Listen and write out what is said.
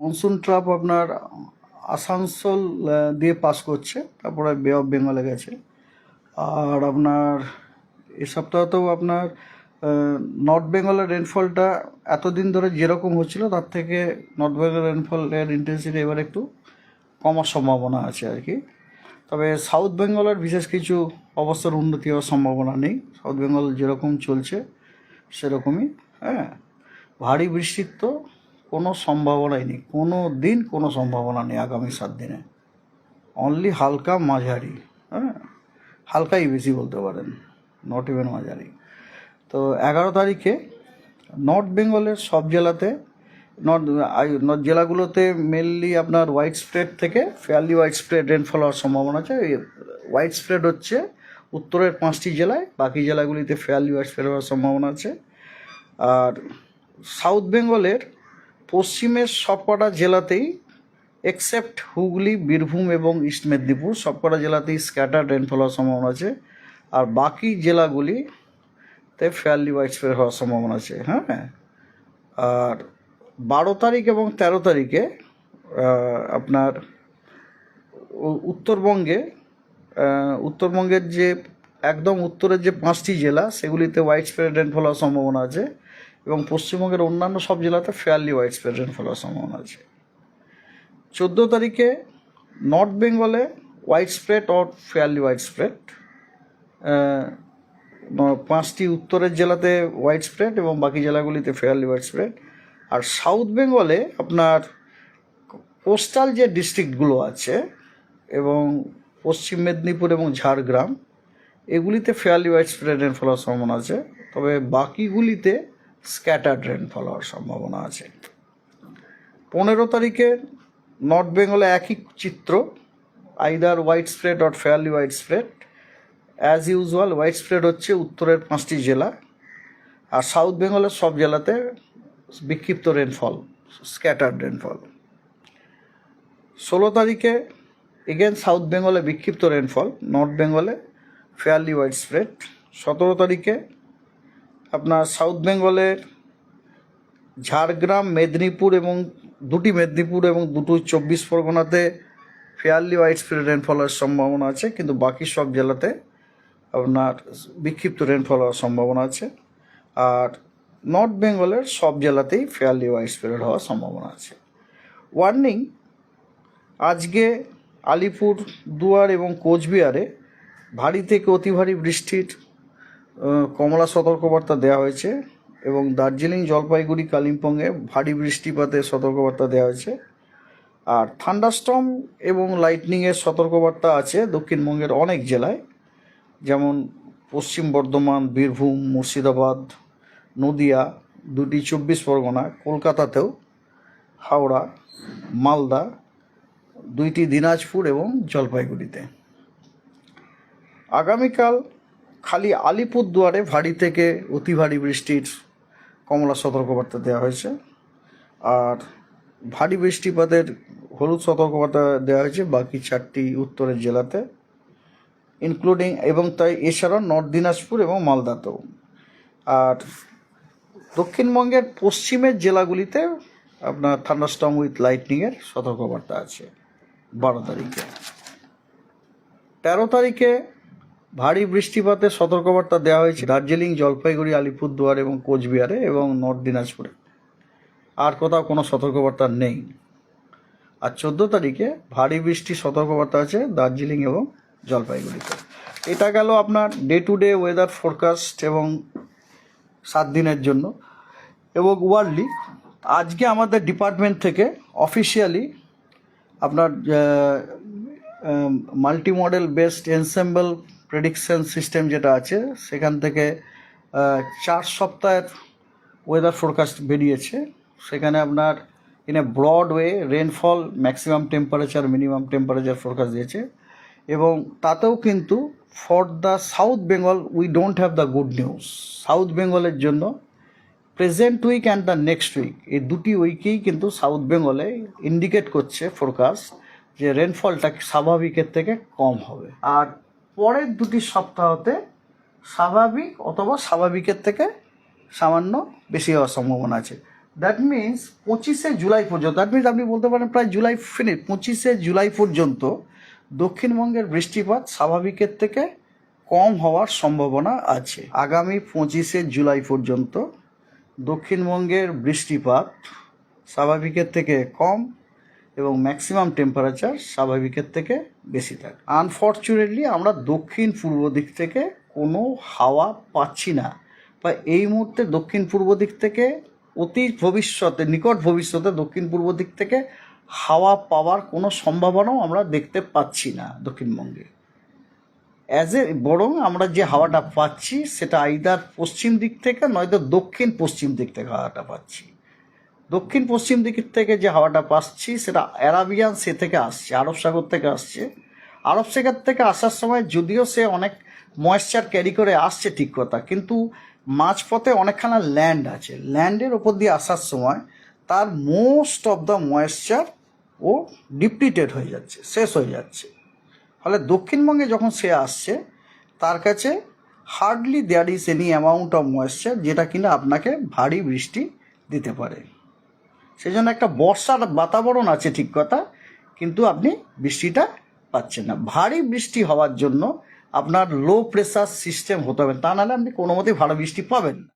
Monsoon trap আপনার আসানসোল দিয়ে pass করছে, তারপরে বে অফ বেঙ্গলে গেছে। আর আপনার এ সপ্তাহতেও আপনার নর্থ বেঙ্গলের রেনফলটা এতদিন ধরে যেরকম হচ্ছিল, তার থেকে নর্থ বেঙ্গল রেনফলের ইন্টেন্সিটি এবার একটু কমার সম্ভাবনা আছে আর কি। তবে সাউথ বেঙ্গলের বিশেষ কিছু অবস্থার উন্নতি হওয়ার সম্ভাবনা নেই। সাউথ বেঙ্গল যেরকম চলছে, সেরকমই হ্যাঁ। ভারী বৃষ্টির তো কোনো সম্ভাবনাই নেই। কোনো দিন কোনো সম্ভাবনা নেই আগামী সাত দিনে। অনলি হালকা মাঝারি হ্যাঁ? হালকাই বেশি বলতে পারেন নট ইভেন মাঝারি। তো এগারো তারিখে নর্থ বেঙ্গলের সব জেলাতে নর্থ নর্থ জেলাগুলোতে মেনলি আপনার হোয়াইট স্প্রেড থেকে ফেয়ারলি হোয়াইট স্প্রেড রেনফল হওয়ার সম্ভাবনা আছে। হোয়াইট স্প্রেড হচ্ছে উত্তরের পাঁচটি জেলায়, বাকি জেলাগুলিতে ফেয়ারলি হোয়াইট স্প্রেড হওয়ার সম্ভাবনা আছে। আর সাউথ বেঙ্গলের পশ্চিমের সবকটা জেলাতেই এক্সেপ্ট হুগলি, বীরভূম এবং ইস্ট মেদিনীপুর সবকটা জেলাতেই স্ক্যাটার রেনফল হওয়ার সম্ভাবনা আছে। আর বাকি জেলাগুলিতে ফেয়ারলি হোয়াইট স্প্রেড হওয়ার সম্ভাবনা আছে হ্যাঁ? আর বারো তারিখ এবং তেরো তারিখে আপনার উত্তরবঙ্গে উত্তরবঙ্গের যে, একদম উত্তরের যে পাঁচটি জেলা, সেগুলিতে হোয়াইট স্প্রেড রেনফল হওয়ার সম্ভাবনা আছে। এবং পশ্চিমবঙ্গের অন্যান্য সব জেলাতে ফেয়ারলি ওয়াইড স্প্রেড রেনফল হওয়ার সম্ভাবনা আছে। চোদ্দ তারিখে নর্থ বেঙ্গলে white spread or fairly white spread পাঁচটি উত্তরের জেলাতে হোয়াইট স্প্রেড এবং বাকি জেলাগুলিতে ফেয়ারলি হোয়াইট স্প্রেড আর সাউথ বেঙ্গলে আপনার কোস্টাল যে ডিস্ট্রিক্টগুলো আছে এবং পশ্চিম মেদিনীপুর এবং ঝাড়গ্রাম, এগুলিতে ফেয়ারলি হোয়াইট স্প্রেড রেনফল হওয়ার সম্ভাবনা আছে। তবে বাকিগুলিতে স্ক্যাটার্ড রেনফল হওয়ার সম্ভাবনা আছে। পনেরো তারিখে নর্থ বেঙ্গলে একই চিত্র either widespread or fairly widespread as usual widespread হচ্ছে উত্তরের পাঁচটি জেলা, আর সাউথ বেঙ্গলের সব জেলাতে বিক্ষিপ্ত রেনফল স্ক্যাটার্ড রেনফল ষোলো তারিখে এগেন সাউথ বেঙ্গলে বিক্ষিপ্ত রেনফল নর্থ বেঙ্গলে ফেয়ারলি হোয়াইট স্প্রেড সতেরো তারিখে আপনার সাউথ বেঙ্গলের ঝাড়গ্রাম, মেদিনীপুর এবং দুটি মেদিনীপুর এবং দুটো চব্বিশ পরগনাতে ফেয়ারলি হোয়াইট স্প্রেড রেনফল হওয়ার সম্ভাবনা আছে, কিন্তু বাকি সব জেলাতে আপনার বিক্ষিপ্ত রেনফল হওয়ার সম্ভাবনা আছে। আর নর্থ বেঙ্গলের সব জেলাতেই ফেয়ারলি হোয়াইট স্প্রেড হওয়ার সম্ভাবনা আছে। ওয়ার্নিং আজকে আলিপুর, দুয়ার এবং কোচবিহারে ভারী থেকে অতি ভারী বৃষ্টির কমলা সতর্কবার্তা দেওয়া হয়েছে এবং দার্জিলিং জলপাইগুড়ি কালিম্পংয়ে ভারী বৃষ্টিপাতের সতর্কবার্তা দেওয়া হয়েছে। আর থান্ডারস্টর্ম এবং লাইটনিংয়ের সতর্কবার্তা আছে দক্ষিণবঙ্গের অনেক জেলায়, যেমন পশ্চিম বর্ধমান, বীরভূম, মুর্শিদাবাদ, নদিয়া, দুটি চব্বিশ পরগনা, কলকাতাতেও, হাওড়া, মালদা, দুইটি দিনাজপুর এবং জলপাইগুড়িতে। আগামীকাল খালি আলিপুরদুয়ারে ভারী থেকে অতি ভারী বৃষ্টির কমলা সতর্কবার্তা দেওয়া হয়েছে। আর ভারী বৃষ্টিপাতের হলুদ সতর্কবার্তা দেওয়া হয়েছে বাকি চারটি উত্তরের জেলাতে ইনক্লুডিং এবং তাই এছাড়াও নর্থ দিনাজপুর এবং মালদাতেও। আর দক্ষিণবঙ্গের পশ্চিমের জেলাগুলিতে আপনার থান্ডারস্টর্ম উইথ লাইটনিংয়ের সতর্কবার্তা আছে, বারো তারিখে। তেরো তারিখে ভারী বৃষ্টিপাতের সতর্কবার্তা দেওয়া হয়েছে দার্জিলিং, জলপাইগুড়ি, আলিপুরদুয়ার এবং কোচবিহারে এবং নর্থ দিনাজপুরে। আর কোথাও কোনো সতর্কবার্তা নেই। আর চোদ্দ তারিখে ভারী বৃষ্টির সতর্কবার্তা আছে দার্জিলিং এবং জলপাইগুড়িতে। এটা গেল আপনার day to day weather forecast এবং সাত দিনের জন্য। এবং ওয়ার্ল্ডলি আজকে আমাদের ডিপার্টমেন্ট থেকে অফিসিয়ালি আপনার multi model based ensemble prediction system যেটা আছে, সেখান থেকে চার সপ্তাহের ওয়েদার ফোরকাস্ট বেরিয়েছে। সেখানে আপনার in a broad way rainfall maximum temperature minimum temperature forecast দিয়েছে। এবং তাতেও কিন্তু for the south Bengal we don't have the good news south বেঙ্গলের জন্য present week and the next week এই দুটি উইকেই কিন্তু সাউথ বেঙ্গলে ইন্ডিকেট করছে ফোরকাস্ট যে রেনফলটা স্বাভাবিকের থেকে কম হবে। আর পরের দুটি সপ্তাহতে স্বাভাবিক অথবা স্বাভাবিকের থেকে সামান্য বেশি হওয়ার সম্ভাবনা আছে। দ্যাট মিন্স পঁচিশে জুলাই পর্যন্ত দ্যাট মিন্স আপনি বলতে পারেন প্রায় জুলাই ফিনিট পঁচিশে জুলাই পর্যন্ত দক্ষিণবঙ্গের বৃষ্টিপাত স্বাভাবিকের থেকে কম হওয়ার সম্ভাবনা আছে। আগামী পঁচিশে জুলাই পর্যন্ত দক্ষিণবঙ্গের বৃষ্টিপাত স্বাভাবিকের থেকে কম এবং ম্যাক্সিমাম টেম্পারেচার স্বাভাবিকের থেকে বেশি থাকে। আনফর্চুনেটলি আমরা দক্ষিণ পূর্ব দিক থেকে কোনো হাওয়া পাচ্ছি না বা এই মুহূর্তে দক্ষিণ পূর্ব দিক থেকে অতি ভবিষ্যতে, নিকট ভবিষ্যতে দক্ষিণ পূর্ব দিক থেকে হাওয়া পাওয়ার কোনো সম্ভাবনাও আমরা দেখতে পাচ্ছি না দক্ষিণবঙ্গে। অ্যাজ এ বরং আমরা যে হাওয়াটা পাচ্ছি, সেটা আইদার পশ্চিম দিক থেকে নয়তো দক্ষিণ পশ্চিম দিক থেকে হাওয়াটা পাচ্ছি। দক্ষিণ পশ্চিম দিক থেকে যে হাওয়াটা পাচ্ছি, সেটা অ্যারাবিয়ান সে থেকে আসছে, আরব সাগর থেকে আসছে। আরব সাগর থেকে আসার সময় যদিও সে অনেক ময়েশ্চার ক্যারি করে আসছে ঠিক কথা, কিন্তু মাঝপথে অনেকখানা ল্যান্ড আছে। ল্যান্ডের ওপর দিয়ে আসার সময় তার মোস্ট অফ দ্য ময়েশ্চার ও ডিপ্লিটেড হয়ে যাচ্ছে, শেষ হয়ে যাচ্ছে। ফলে দক্ষিণবঙ্গে যখন সে আসছে, তার কাছে hardly there is any amount of moisture যেটা কিনা আপনাকে ভারী বৃষ্টি দিতে পারে। সেই জন্য একটা বর্ষার বাতাবরণ আছে ঠিক কথা, কিন্তু আপনি বৃষ্টিটা পাচ্ছেন না। ভারী বৃষ্টি হওয়ার জন্য আপনার লো প্রেশার সিস্টেম হতে হবে, তা নাহলে আপনি কোনো মতেই ভালো বৃষ্টি পাবেন না।